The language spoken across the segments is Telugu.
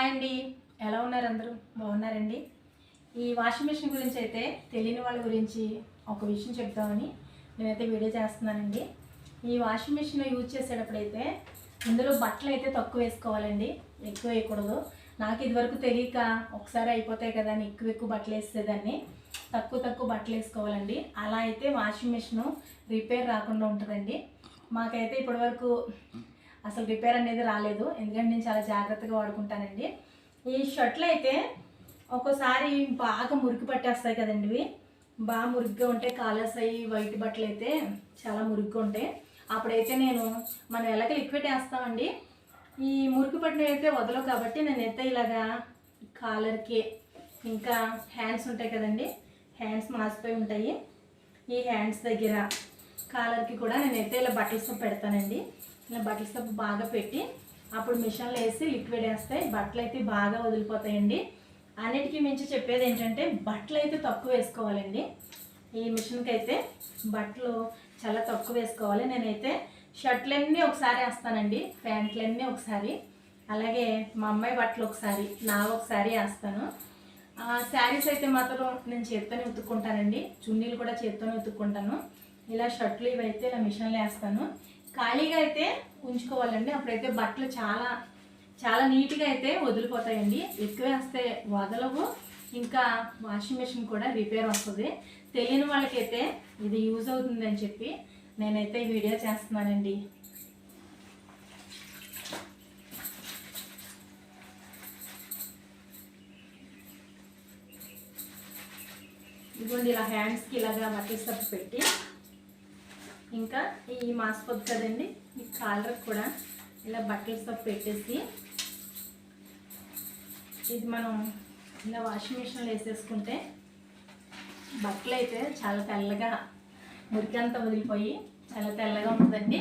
హాయ్ అండి. ఎలా ఉన్నారు అందరూ? బాగున్నారండి? ఈ వాషింగ్ మెషిన్ గురించి అయితే తెలియని వాళ్ళ గురించి ఒక విషయం చెప్తామని నేనైతే వీడియో చేస్తున్నానండి. ఈ వాషింగ్ మిషన్ యూజ్ చేసేటప్పుడైతే ఇందులో బట్టలు అయితే తక్కువ వేసుకోవాలండి. ఎక్కువ వేయకూడదు. నాకు ఇదివరకు తెలియక ఒకసారి అయిపోతాయి కదా అని ఎక్కువ ఎక్కువ బట్టలు వేసేదాన్ని. తక్కువ తక్కువ బట్టలు వేసుకోవాలండి. అలా అయితే వాషింగ్ మెషిన్ రిపేర్ రాకుండా ఉంటుందండి. మాకైతే ఇప్పటివరకు అసలు రిపేర్ అనేది రాలేదు. ఎందుకంటే నేను చాలా జాగ్రత్తగా వాడుకుంటానండి. ఈ షర్ట్లు అయితే ఒక్కోసారి బాగా మురికి పట్టేస్తాయి కదండి. ఇవి బాగా మురిగ్గా ఉంటాయి. కాలర్స్ అయ్యి వైట్ బట్టలు అయితే చాలా మురిగ్గా ఉంటాయి. అప్పుడైతే నేను మనం ఎలాగ లిక్విడ్ వేస్తామండి? ఈ మురికి పట్టిన అయితే వదలవు కాబట్టి నేను అయితే ఇలాగా కాలర్కి ఇంకా హ్యాండ్స్ ఉంటాయి కదండి. హ్యాండ్స్ మాసిపోయి ఉంటాయి. ఈ హ్యాండ్స్ దగ్గర కాలర్కి కూడా నేనైతే ఇలా బట్టల పెడతానండి. ఇలా బట్టల సబ్బు బాగా పెట్టి అప్పుడు మిషన్లో వేసి లిక్విడ్ వేస్తాయి బట్టలు అయితే బాగా వదిలిపోతాయండి. అన్నిటికీ మించి చెప్పేది ఏంటంటే బట్టలు అయితే తక్కువ వేసుకోవాలండి. ఈ మిషన్కి అయితే బట్టలు చాలా తక్కువ వేసుకోవాలి. నేనైతే షర్ట్లన్నీ ఒకసారి వేస్తానండి. ప్యాంట్లన్నీ ఒకసారి. అలాగే మా అమ్మాయి బట్టలు ఒకసారి నా ఒకసారి వేస్తాను. శారీస్ అయితే మాత్రం నేను చేత్తోనే ఉతుక్కుంటానండి. చున్నీలు కూడా చేత్తోనే ఉతుక్కుంటాను. ఇలా షర్ట్లు ఇవైతే ఇలా మిషన్లో వేస్తాను. ఖాళీగా అయితే ఉంచుకోవాలండి. అప్పుడైతే బట్టలు చాలా చాలా నీట్గా అయితే వదిలిపోతాయండి. ఎక్కువ వేస్తే వదలవు. ఇంకా వాషింగ్ మెషిన్ కూడా రిపేర్ వస్తుంది. తెలియని వాళ్ళకైతే ఇది యూజ్ అవుతుందని చెప్పి నేనైతే ఈ వీడియో చేస్తున్నానండి. ఇదిగోండి ఇలా హ్యాండ్స్కి ఇలాగా మట్టి సబ్బు పెట్టి ఇంకా ఈ మాసిపోద్దు కదండి ఈ కాలర్ కూడా ఇలా బట్టల పెట్టేసి ఇది మనం ఇలా వాషింగ్ మిషన్లో వేసేసుకుంటే బట్టలు అయితే చాలా తెల్లగా మురికి అంతా వదిలిపోయి చాలా తెల్లగా ఉంటుందండి.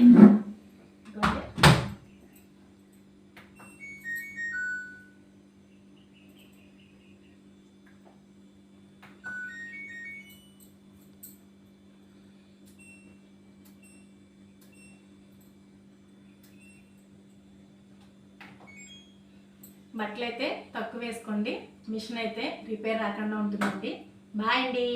బట్టలు అయితే తక్కువ వేసుకోండి. మిషన్ అయితే రిపేర్ రాకుండా ఉంటుందండి. బాయ్ అండి.